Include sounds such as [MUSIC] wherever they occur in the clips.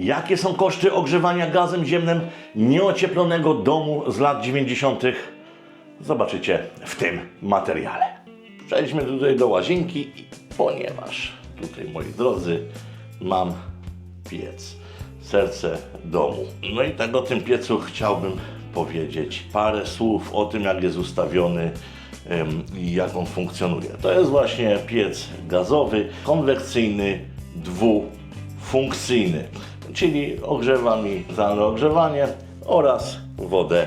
Jakie są koszty ogrzewania gazem ziemnym nieocieplonego domu z lat 90. Zobaczycie w tym materiale. Przejdźmy tutaj do łazienki, ponieważ tutaj, moi drodzy, mam piec, serce domu. No i tak o tym piecu chciałbym powiedzieć parę słów o tym, jak jest ustawiony i jak on funkcjonuje. To jest właśnie piec gazowy, konwekcyjny, dwufunkcyjny, czyli ogrzewa mi zdalne ogrzewanie oraz wodę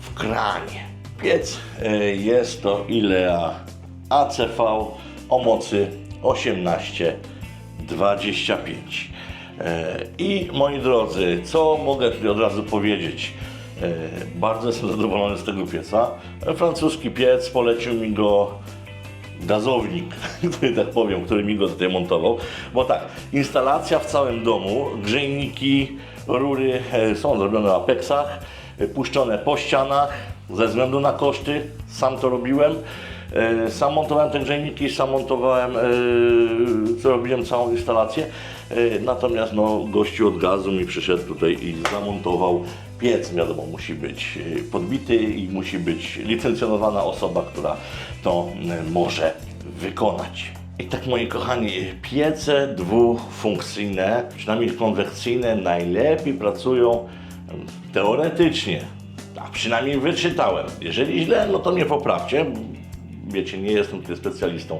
w kranie. Piec e, jest to ILEA ACV o mocy 1825. E, I moi drodzy, co mogę tutaj od razu powiedzieć? E, Bardzo jestem zadowolony z tego pieca. Francuski piec polecił mi go gazownik, [LAUGHS] który tak powiem, który mi go tutaj montował. Bo tak, instalacja w całym domu, grzejniki, rury e, są zrobione na peksach, e, puszczone po ścianach ze względu na koszty. Sam to robiłem. E, Sam montowałem te grzejniki, sam montowałem, zrobiłem całą instalację. Natomiast no, gościu od gazu mi przyszedł tutaj i zamontował piec. Wiadomo, musi być podbity i musi być licencjonowana osoba, która to e, może wykonać. I tak moi kochani, piece dwufunkcyjne, przynajmniej konwekcyjne, najlepiej pracują em, teoretycznie. Tak przynajmniej wyczytałem. Jeżeli źle, no to mnie poprawcie. Wiecie, nie jestem tutaj specjalistą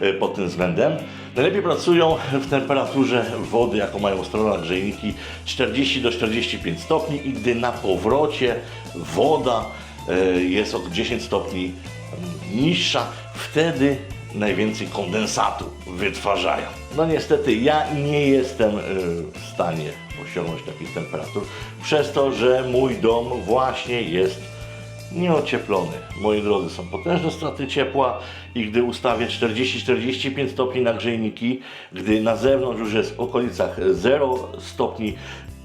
e, pod tym względem. Najlepiej pracują w temperaturze wody, jaką mają ustawione grzejniki 40 do 45 stopni i gdy na powrocie woda jest o 10 stopni niższa, wtedy najwięcej kondensatu wytwarzają. No niestety ja nie jestem e, w stanie osiągnąć takich temperatur, przez to, że mój dom właśnie jest nieocieplony. Moi drodzy, są potężne straty ciepła i gdy ustawię 40-45 stopni na grzejniki, gdy na zewnątrz już jest w okolicach 0 stopni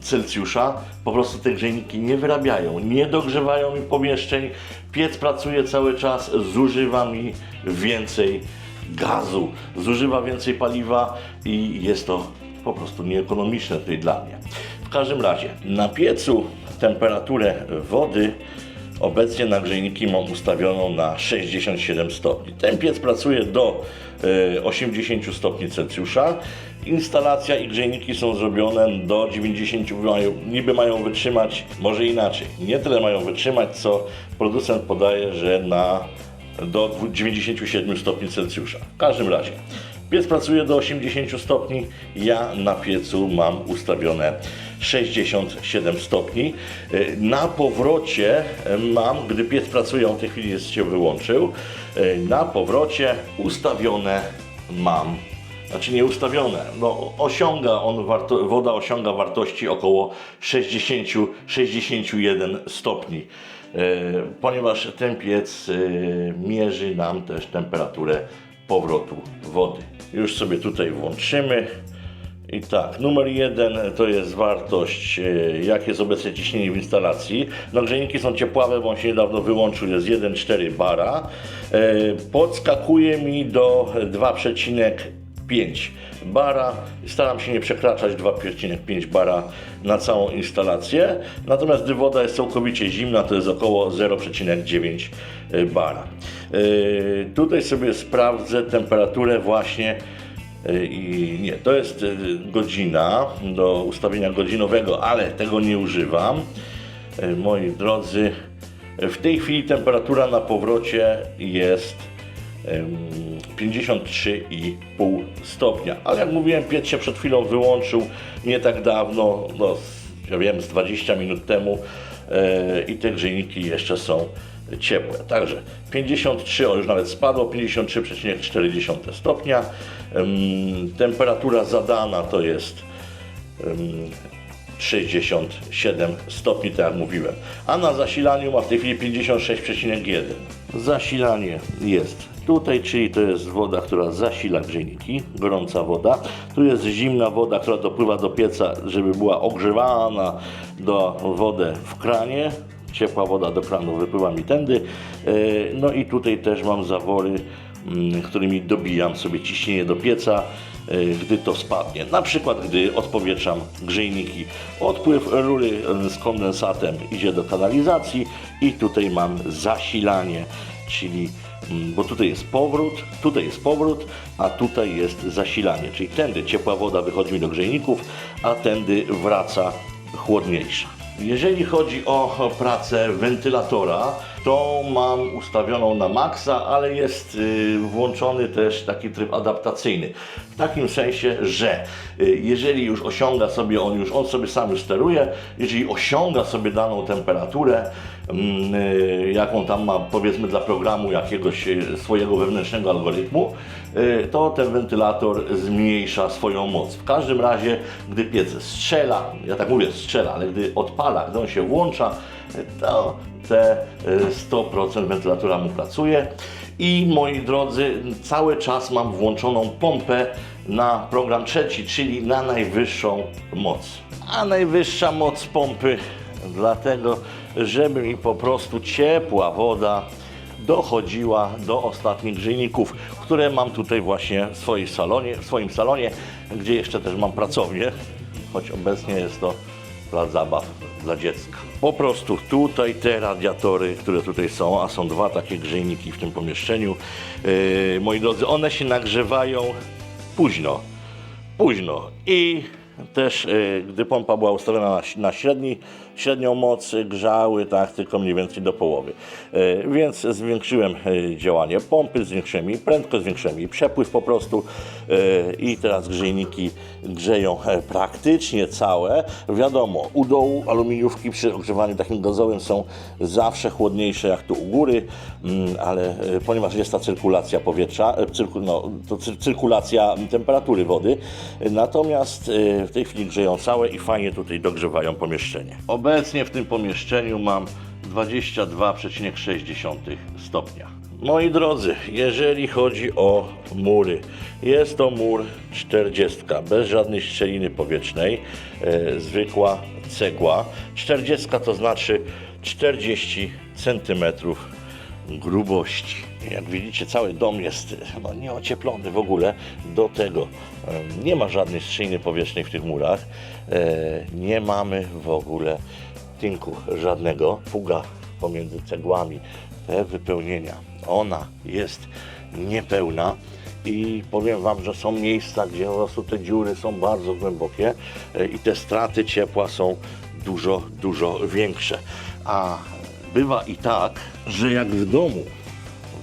Celsjusza, po prostu te grzejniki nie wyrabiają, nie dogrzewają mi pomieszczeń, piec pracuje cały czas, zużywa mi więcej gazu, zużywa więcej paliwa i jest to po prostu nieekonomiczne tutaj dla mnie. W każdym razie, na piecu temperaturę wody Obecnie na grzejniki mam ustawioną na 67 stopni. Ten piec pracuje do e, 80 stopni Celsjusza. Instalacja i grzejniki są zrobione do 90, mają, niby mają wytrzymać, może inaczej, nie tyle mają wytrzymać, co producent podaje, że na do dwu- 97 stopni Celsjusza. W każdym razie, piec pracuje do 80 stopni, ja na piecu mam ustawione 67 stopni. Y, Na powrocie y, mam, gdy piec pracuje, on w tej chwili jest, się wyłączył, y, na powrocie ustawione mam znaczy nie ustawione, no osiąga on, warto, woda osiąga wartości około 60-61 stopni, e, ponieważ ten piec e, mierzy nam też temperaturę powrotu wody. Już sobie tutaj włączymy. I tak, numer jeden to jest wartość, e, jakie jest obecne ciśnienie w instalacji. No grzejniki są ciepławe, bo on się niedawno wyłączył, jest 1,4 bara. E, Podskakuje mi do 2,5 bara. Staram się nie przekraczać 2,5 bara na całą instalację. Natomiast gdy woda jest całkowicie zimna, to jest około 0,9 bara. E, Tutaj sobie sprawdzę temperaturę właśnie i nie, to jest y, godzina do ustawienia godzinowego, ale tego nie używam. Y, Moi drodzy, w tej chwili temperatura na powrocie jest em, 53,5 stopnia. Ale jak mówiłem, piec się przed chwilą wyłączył nie tak dawno, no, ja wiem, z 20 minut temu e, i te grzejniki jeszcze są ciepłe. Także 53, o już nawet spadło, 53,4 stopnia. Em, Temperatura zadana to jest em, 67 stopni, tak jak mówiłem. A na zasilaniu ma w tej chwili 56,1. Zasilanie jest tutaj, czyli to jest woda, która zasila grzejniki, gorąca woda. Tu jest zimna woda, która dopływa do pieca, żeby była ogrzewana do wodę w kranie. Ciepła woda do kranu wypływa mi tędy. E, No i tutaj też mam zawory, mm, którymi dobijam sobie ciśnienie do pieca. y, gdy to spadnie. Na przykład, gdy odpowietrzam grzejniki. Odpływ rury y, z kondensatem idzie do kanalizacji i tutaj mam zasilanie, czyli mm, bo tutaj jest powrót, tutaj jest powrót, a tutaj jest zasilanie, czyli tędy ciepła woda wychodzi mi do grzejników, a tędy wraca chłodniejsza. Jeżeli chodzi o pracę wentylatora, to mam ustawioną na maksa, ale jest y, włączony też taki tryb adaptacyjny. W takim sensie, że y, jeżeli już osiąga sobie on już, on sobie sam już steruje, jeżeli osiąga sobie daną temperaturę, mm, y, jaką tam ma powiedzmy dla programu jakiegoś swojego wewnętrznego algorytmu, to ten wentylator zmniejsza swoją moc. W każdym razie, gdy piec strzela, ja tak mówię strzela, ale gdy odpala, gdy on się włącza, to te y, 100% wentylatora mu pracuje. I moi drodzy, cały czas mam włączoną pompę na program trzeci, czyli na najwyższą moc. A najwyższa moc pompy dlatego, żeby mi po prostu ciepła woda dochodziła do ostatnich grzejników, które mam tutaj właśnie w, swojej salonie, w swoim salonie, gdzie jeszcze też mam pracownię, choć obecnie jest to plac zabaw dla dziecka. Po prostu tutaj te radiatory, które tutaj są, a są dwa takie grzejniki w tym pomieszczeniu, yy, moi drodzy, one się nagrzewają późno, późno. I też y, gdy pompa była ustawiona na, na średni, średnią moc, grzały tak tylko mniej więcej do połowy. Y, więc zwiększyłem y, działanie pompy, zwiększyłem jej prędkość, zwiększyłem jej przepływ po prostu y, i teraz grzejniki grzeją e, praktycznie całe. Wiadomo, u dołu aluminiówki przy ogrzewaniu takim gazowym są zawsze chłodniejsze jak tu u góry, mm, ale ponieważ jest ta cyrkulacja powietrza, cyrku, no, to cy- cyrkulacja temperatury wody, natomiast w tej chwili grzeją całe i fajnie tutaj dogrzewają pomieszczenie. Obecnie w tym pomieszczeniu mam 22,6 stopnia. Moi drodzy, jeżeli chodzi o mury, jest to mur 40, bez żadnej szczeliny powietrznej, e, zwykła cegła. 40 to znaczy 40 cm grubości. Jak widzicie, cały dom jest no, nieocieplony w ogóle. Do tego e, nie ma żadnej szczeliny powietrznej w tych murach. E, nie mamy w ogóle tynku żadnego. Fuga pomiędzy cegłami, wypełnienia, ona jest niepełna. I powiem Wam, że są miejsca, gdzie po prostu te dziury są bardzo głębokie e, i te straty ciepła są dużo, dużo większe. A bywa i tak, że jak w domu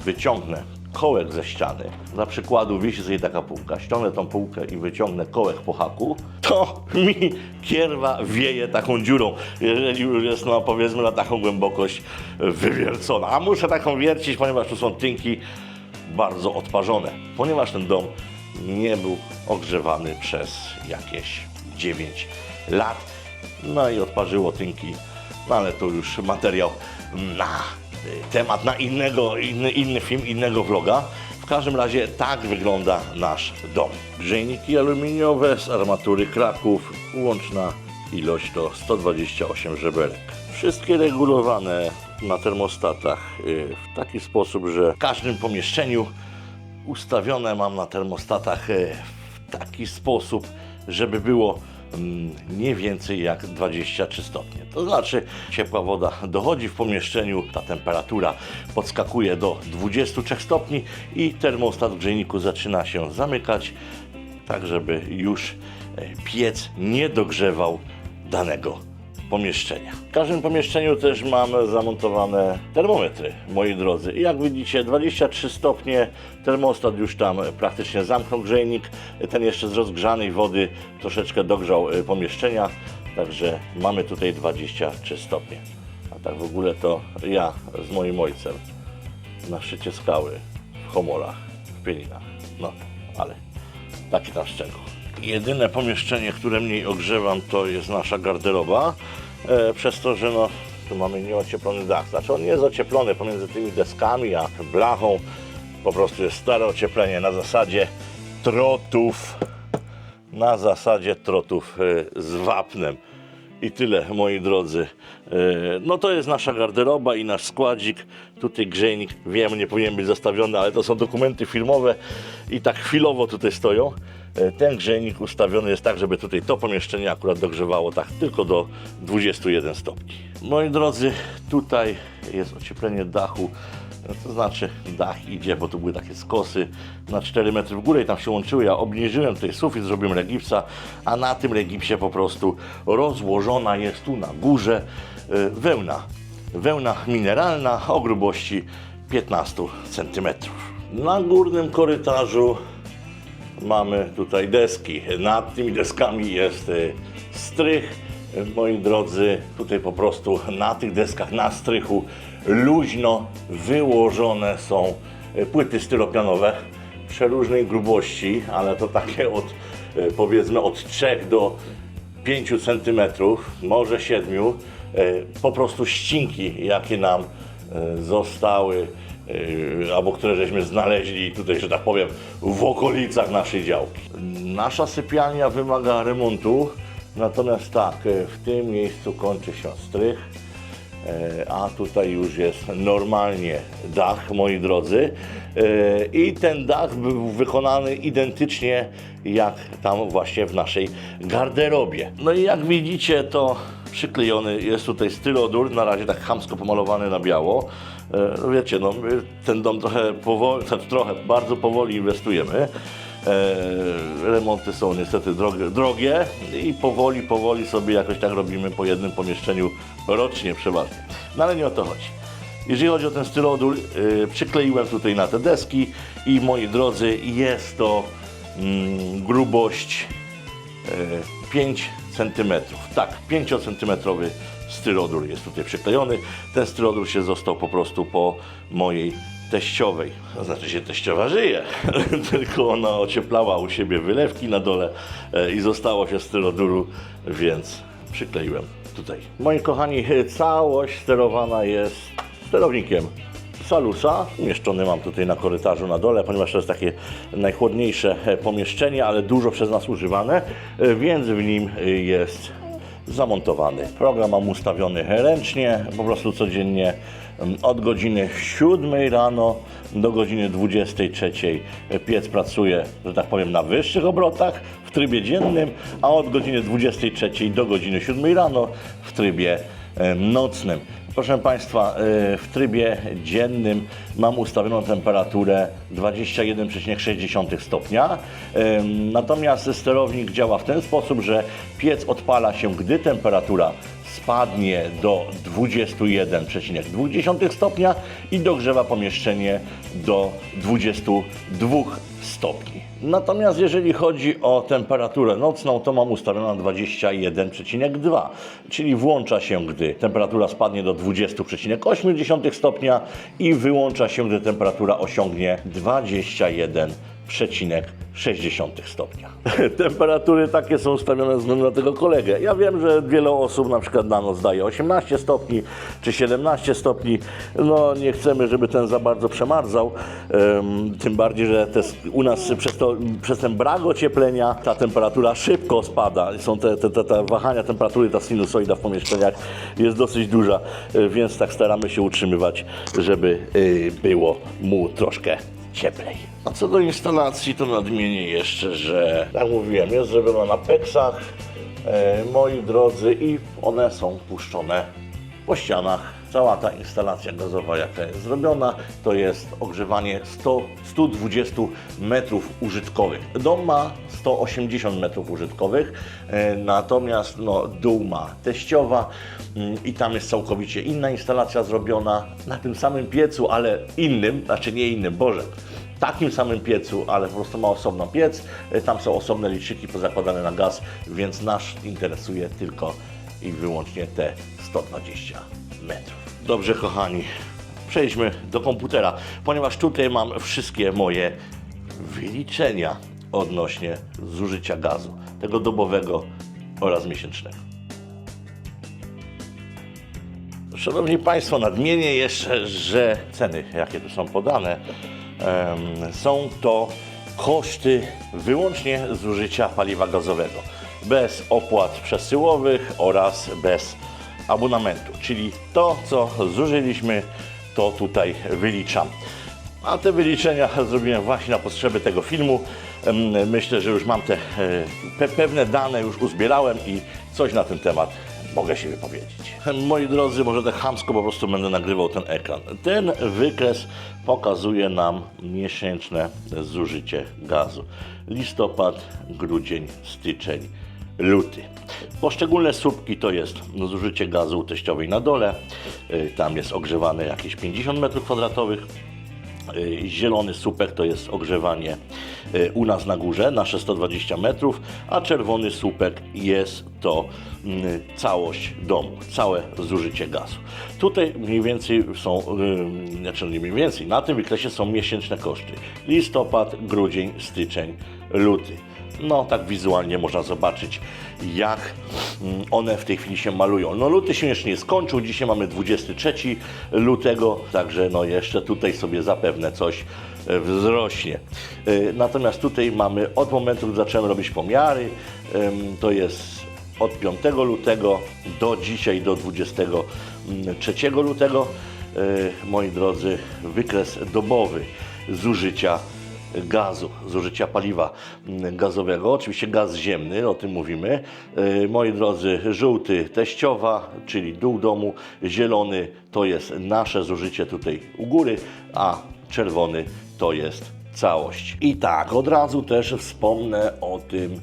wyciągnę kołek ze ściany, dla przykładu wisi sobie taka półka, ściągnę tą półkę i wyciągnę kołek po haku, to [LAUGHS] mi kierwa wieje taką dziurą, jeżeli już jest no powiedzmy na taką głębokość wywiercona. A muszę taką wiercić, ponieważ tu są tynki bardzo odparzone, ponieważ ten dom nie był ogrzewany przez jakieś 9 lat. No i odparzyło tynki, no ale to już materiał na temat na innego, inny, inny film, innego vloga. W każdym razie tak wygląda nasz dom. Grzejniki aluminiowe z armatury Kraków, łączna ilość to 128 żeberek. Wszystkie regulowane na termostatach y, w taki sposób, że w każdym pomieszczeniu ustawione mam na termostatach e, w taki sposób, żeby było nie więcej jak 23 stopnie. To znaczy ciepła woda dochodzi w pomieszczeniu, ta temperatura podskakuje do 23 stopni i termostat w grzejniku zaczyna się zamykać, tak żeby już e, piec nie dogrzewał danego pomieszczenia. W każdym pomieszczeniu też mam zamontowane termometry, moi drodzy. I jak widzicie, 23 stopnie, termostat już tam praktycznie zamknął grzejnik. Ten jeszcze z rozgrzanej wody troszeczkę dogrzał e, pomieszczenia, także mamy tutaj 23 stopnie. A tak w ogóle to ja z moim ojcem na szczycie skały w Homolach, w Pieninach. No, ale taki tam szczegół. Jedyne pomieszczenie, które mniej ogrzewam, to jest nasza garderoba, e, przez to, że no, tu mamy nieocieplony dach. Znaczy on nie jest ocieplony pomiędzy tymi deskami a blachą. Po prostu jest stare ocieplenie na zasadzie trotów, na zasadzie trotów e, z wapnem. I tyle, moi drodzy. E, No to jest nasza garderoba i nasz składzik. Tutaj grzejnik, wiem, nie powinien być zastawiony, ale to są dokumenty filmowe i tak chwilowo tutaj stoją. E, Ten grzejnik ustawiony jest tak, żeby tutaj to pomieszczenie akurat dogrzewało tak tylko do 21 stopni. Moi drodzy, tutaj jest ocieplenie dachu. No to znaczy dach idzie, bo tu były takie skosy na 4 metry w górę i tam się łączyły. Ja obniżyłem tutaj sufit, zrobiłem regipsa, a na tym regipsie po prostu rozłożona jest tu na górze e, wełna. Wełna mineralna o grubości 15 cm. Na górnym korytarzu mamy tutaj deski. Nad tymi deskami jest y, strych. Moi drodzy, tutaj po prostu na tych deskach, na strychu luźno wyłożone są y, płyty styropianowe przeróżnej grubości, ale to takie od y, powiedzmy od 3 do 5 cm, może 7. y, Po prostu ścinki, jakie nam zostały albo które żeśmy znaleźli tutaj, że tak powiem, w okolicach naszej działki. Nasza sypialnia wymaga remontu, natomiast tak, yy, w tym miejscu kończy się strych, yy, a tutaj już jest normalnie dach, moi drodzy. Yy, I ten dach był wykonany identycznie jak tam właśnie w naszej garderobie. No i jak widzicie, to przyklejony jest tutaj stylodur, na razie tak chamsko pomalowany na biało. E, No wiecie, no, ten dom trochę powoli, znaczy trochę, bardzo powoli inwestujemy. E, remonty są niestety drogie, drogie i powoli, powoli sobie jakoś tak robimy po jednym pomieszczeniu rocznie przeważnie. No ale nie o to chodzi. Jeżeli chodzi o ten stylodur, y, przykleiłem tutaj na te deski i moi drodzy, jest to mm, grubość e, 5 cm. Tak, 5 cm stylodur jest tutaj przyklejony. Ten stylodur się został po prostu po mojej teściowej. Znaczy się teściowa żyje, [LAUGHS] tylko ona ocieplała u siebie wylewki na dole e, i zostało się styloduru, więc przykleiłem tutaj. Moi kochani, całość sterowana jest sterownikiem Salusa. Umieszczony mam tutaj na korytarzu na dole, ponieważ to jest takie najchłodniejsze e, pomieszczenie, ale dużo przez nas używane, e, więc w nim jest zamontowany. Program mam ustawiony ręcznie, po prostu codziennie mm, od godziny 7 rano do godziny 23 piec pracuje, że tak powiem, na wyższych obrotach w trybie dziennym, a od godziny 23 do godziny 7 rano w trybie nocnym. Proszę Państwa, y, w trybie dziennym mam ustawioną temperaturę 21,6 stopnia. Natomiast sterownik działa w ten sposób, że piec odpala się, gdy temperatura spadnie do 21,2 stopnia i dogrzewa pomieszczenie do 22 stopni. Natomiast jeżeli chodzi o temperaturę nocną, to mam ustawioną na 21,2, czyli włącza się, gdy temperatura spadnie do 20,8 stopnia i wyłącza się, gdy temperatura osiągnie 21,6 stopnia. [LAUGHS] Temperatury takie są ustawione ze względu na tego kolegę. Ja wiem, że wiele osób na przykład na noc daje 18 stopni czy 17 stopni. No nie chcemy, żeby ten za bardzo przemarzał. Em, tym bardziej, że te, u nas przez, to, przez ten brak ocieplenia ta temperatura szybko spada. Są te, te, te, te wahania temperatury, ta sinusoida w pomieszczeniach jest dosyć duża, e, więc tak staramy się utrzymywać, żeby y, było mu troszkę cieplej. A co do instalacji, to nadmienię jeszcze, że jak mówiłem, jest zrobiona na peksach, e, moi drodzy, i one są puszczone po ścianach. Cała ta instalacja gazowa, jaka jest zrobiona, to jest ogrzewanie 100, 120 metrów użytkowych. Dom ma 180 metrów użytkowych, e, natomiast no, dół ma teściowa i tam jest całkowicie inna instalacja zrobiona na tym samym piecu, ale innym, znaczy nie innym, Boże, takim samym piecu, ale po prostu ma osobno piec. E, Tam są osobne liczyki pozakładane na gaz, więc nas interesuje tylko i wyłącznie te 120 metrów. Dobrze, kochani, przejdźmy do komputera, ponieważ tutaj mam wszystkie moje wyliczenia odnośnie zużycia gazu, tego dobowego oraz miesięcznego. Szanowni Państwo, nadmienię jeszcze, że ceny, jakie tu są podane, są to koszty wyłącznie zużycia paliwa gazowego. bez opłat przesyłowych oraz bez abonamentu. Czyli to, co zużyliśmy, to tutaj wyliczam. A te wyliczenia zrobiłem właśnie na potrzeby tego filmu. Myślę, że już mam te e, pe pewne dane, już uzbierałem i coś na ten temat mogę się wypowiedzieć. Moi drodzy, może tak chamsko po prostu będę nagrywał ten ekran. Ten wykres pokazuje nam miesięczne zużycie gazu. Listopad, grudzień, styczeń, luty. Poszczególne słupki to jest zużycie gazu teściowej na dole. Y, Tam jest ogrzewane jakieś 50 m2. Y, Zielony słupek to jest ogrzewanie y, u nas na górze, nasze 120 metrów, a czerwony słupek jest to mm, całość domu, całe zużycie gazu. Tutaj mniej więcej są, y, znaczy nie mniej więcej, na tym wykresie są miesięczne koszty. Listopad, grudzień, styczeń, luty. No, tak wizualnie można zobaczyć, jak mm, one w tej chwili się malują. No, luty się jeszcze nie skończył, dzisiaj mamy 23 lutego, także no jeszcze tutaj sobie zapewne coś e, wzrośnie. E, Natomiast tutaj mamy od momentu, gdy zacząłem robić pomiary, to jest od 5 lutego do dzisiaj, do 23 lutego. E, Moi drodzy, wykres dobowy zużycia gazu, zużycia paliwa mm, gazowego, oczywiście gaz ziemny, o tym mówimy. Yy, Moi drodzy, żółty teściowa, czyli dół domu, zielony to jest nasze zużycie tutaj u góry, a czerwony to jest całość. I tak, od razu też wspomnę o tym,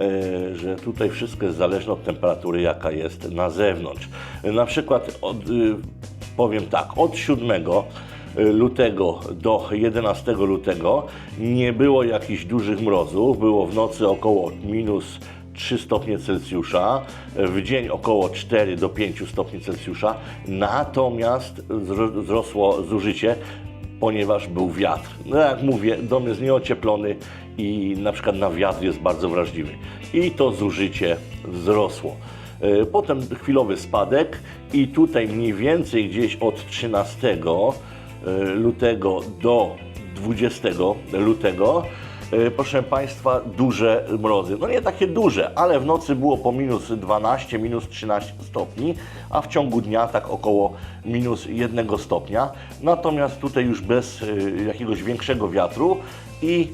e, że tutaj wszystko jest zależne od temperatury, jaka jest na zewnątrz. Na przykład, od, y, powiem tak, od 7 lutego do 11 lutego nie było jakichś dużych mrozów, było w nocy około minus 3 stopnie Celsjusza, w dzień około 4 do 5 stopni Celsjusza, natomiast wzro- wzrosło zużycie ponieważ był wiatr. No jak mówię, dom jest nieocieplony i na przykład na wiatr jest bardzo wrażliwy. I to zużycie wzrosło. E, Potem chwilowy spadek i tutaj mniej więcej gdzieś od 13 e, lutego do 20 lutego E, proszę Państwa, duże mrozy. No nie takie duże, ale w nocy było po minus 12, minus 13 stopni, a w ciągu dnia tak około minus 1 stopnia. Natomiast tutaj już bez e, jakiegoś większego wiatru i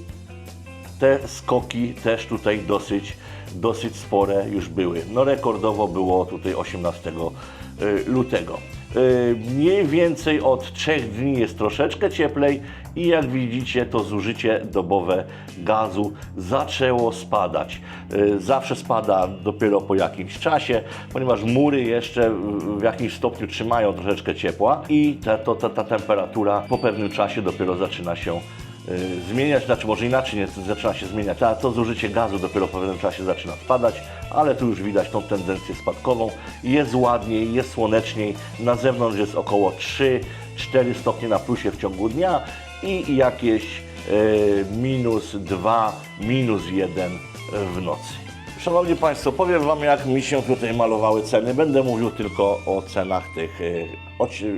te skoki też tutaj dosyć, dosyć spore już były. No rekordowo było tutaj 18 y, lutego. Y, Mniej więcej od 3 dni jest troszeczkę cieplej i jak widzicie to zużycie dobowe gazu zaczęło spadać. Y, Zawsze spada dopiero po jakimś czasie, ponieważ mury jeszcze w jakimś stopniu trzymają troszeczkę ciepła i ta, ta, ta temperatura po pewnym czasie dopiero zaczyna się zmieniać, znaczy może inaczej nie zaczyna się zmieniać, a to zużycie gazu dopiero po pewnym czasie zaczyna spadać, ale tu już widać tą tendencję spadkową. Jest ładniej, jest słoneczniej, na zewnątrz jest około 3-4 stopnie na plusie w ciągu dnia i jakieś y, minus 2, minus 1 w nocy. Szanowni Państwo, powiem Wam jak mi się tutaj malowały ceny. Będę mówił tylko o cenach tych y,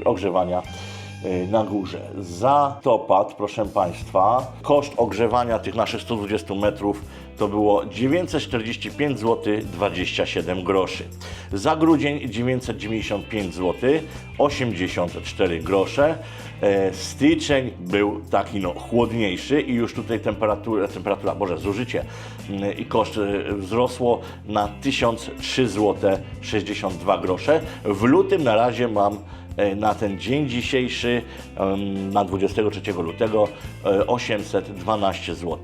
ogrzewania y, na górze. Za topad, proszę Państwa, koszt ogrzewania tych naszych 120 metrów to było 945 zł 27 groszy. Za grudzień 995 zł 84 grosze. E, Styczeń był taki no, chłodniejszy i już tutaj temperatura, temperatura Boże, zużycie mm, i koszt e, wzrosło na 1003 zł 62 grosze. W lutym na razie mam na ten dzień dzisiejszy, na 23 lutego, e, 812 zł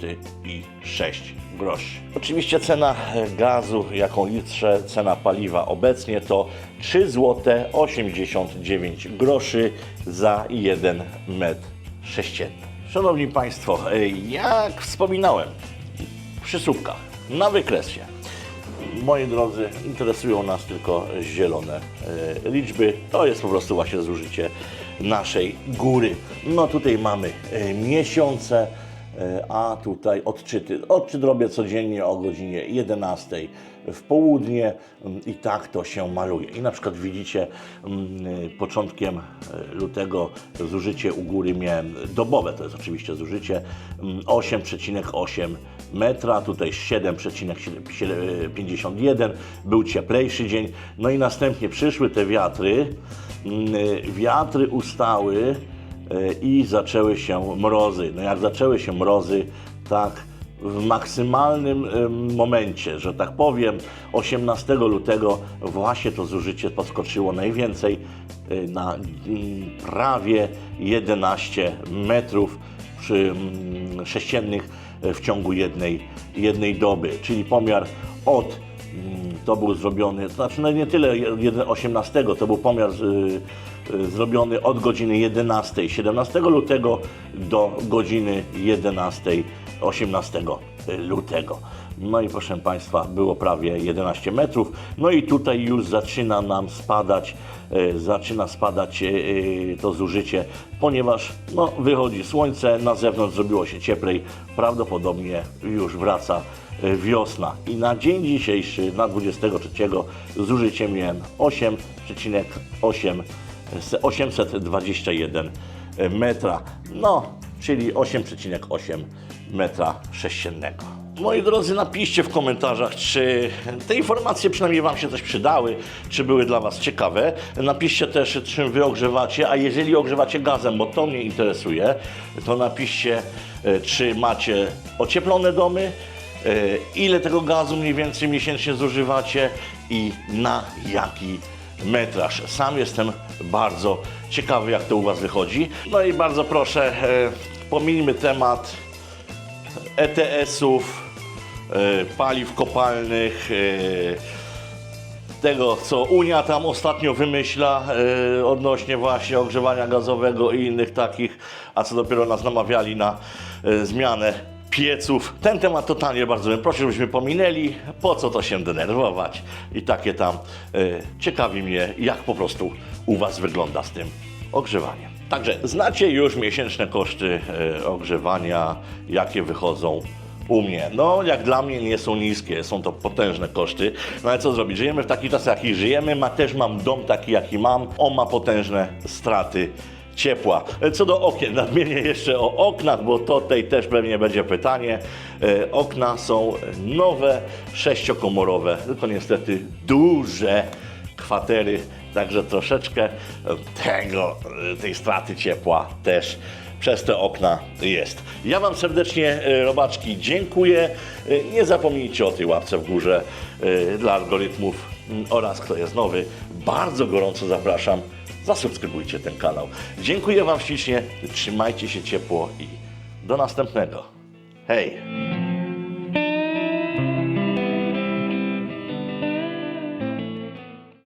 i 6 groszy. Oczywiście cena e, gazu, jaką liczę, cena paliwa obecnie to 3 zł 89 groszy za 1 metr sześcienny. Szanowni Państwo, e, jak wspominałem, przy słupkach, na wykresie, moi drodzy, interesują nas tylko zielone e, liczby. To jest po prostu właśnie zużycie naszej góry. No tutaj mamy e, miesiące, A tutaj odczyty. Odczyt robię codziennie o godzinie 11 w południe mm, i tak to się maluje. I na przykład widzicie, mm, początkiem e, lutego zużycie u góry miałem dobowe, to jest oczywiście zużycie mm, 8,8 metra, tutaj 7,51, był cieplejszy dzień, no i następnie przyszły te wiatry, Mm, wiatry ustały e, i zaczęły się mrozy. No jak zaczęły się mrozy, tak w maksymalnym momencie, że tak powiem, 18 lutego właśnie to zużycie podskoczyło najwięcej e, na prawie 11 metrów przy, sześciennych e, w ciągu jednej, jednej doby, czyli pomiar od to był zrobiony, to znaczy no nie tyle jed- 18, to był pomiar y, y, zrobiony od godziny 11, 17 lutego do godziny 11, 18 lutego. No i proszę Państwa, było prawie 11 metrów. No i tutaj już zaczyna nam spadać, e, zaczyna spadać e, e, to zużycie, ponieważ no, wychodzi słońce, na zewnątrz zrobiło się cieplej, prawdopodobnie już wraca wiosna. I na dzień dzisiejszy, na 23, zużycie miałem 8,8 z 821 metra, no, czyli 8,8 metra sześciennego. Moi drodzy, napiszcie w komentarzach, czy te informacje przynajmniej Wam się coś przydały, czy były dla Was ciekawe. Napiszcie też, czym Wy ogrzewacie, a jeżeli ogrzewacie gazem, bo to mnie interesuje, to napiszcie, e, czy macie ocieplone domy, e, ile tego gazu mniej więcej miesięcznie zużywacie i na jaki metraż. Sam jestem bardzo ciekawy, jak to u Was wychodzi. No i bardzo proszę, e, pomińmy temat ETS-ów, paliw kopalnych, e, tego, co Unia tam ostatnio wymyśla e, odnośnie właśnie ogrzewania gazowego i innych takich, a co dopiero nas namawiali na e, zmianę pieców. Ten temat totalnie bardzo bym prosił, żebyśmy pominęli. Po co to się denerwować? I takie tam e, ciekawi mnie, jak po prostu u Was wygląda z tym ogrzewaniem. Także znacie już miesięczne koszty e, ogrzewania, jakie wychodzą u mnie. No, jak dla mnie nie są niskie, są to potężne koszty. No ale co zrobić? Żyjemy w takich czasach, jakich żyjemy. Ma, też mam dom taki, jaki mam. On ma potężne straty ciepła. E, Co do okien, nadmienię jeszcze o oknach, bo tutaj też pewnie będzie pytanie. E, Okna są nowe, sześciokomorowe, tylko niestety duże kwatery, także troszeczkę tego, tej straty ciepła też przez te okna jest. Ja Wam serdecznie, e, robaczki, dziękuję. E, Nie zapomnijcie o tej łapce w górze e, dla algorytmów oraz kto jest nowy, bardzo gorąco zapraszam. Zasubskrybujcie ten kanał. Dziękuję Wam ślicznie, trzymajcie się ciepło i do następnego. Hej!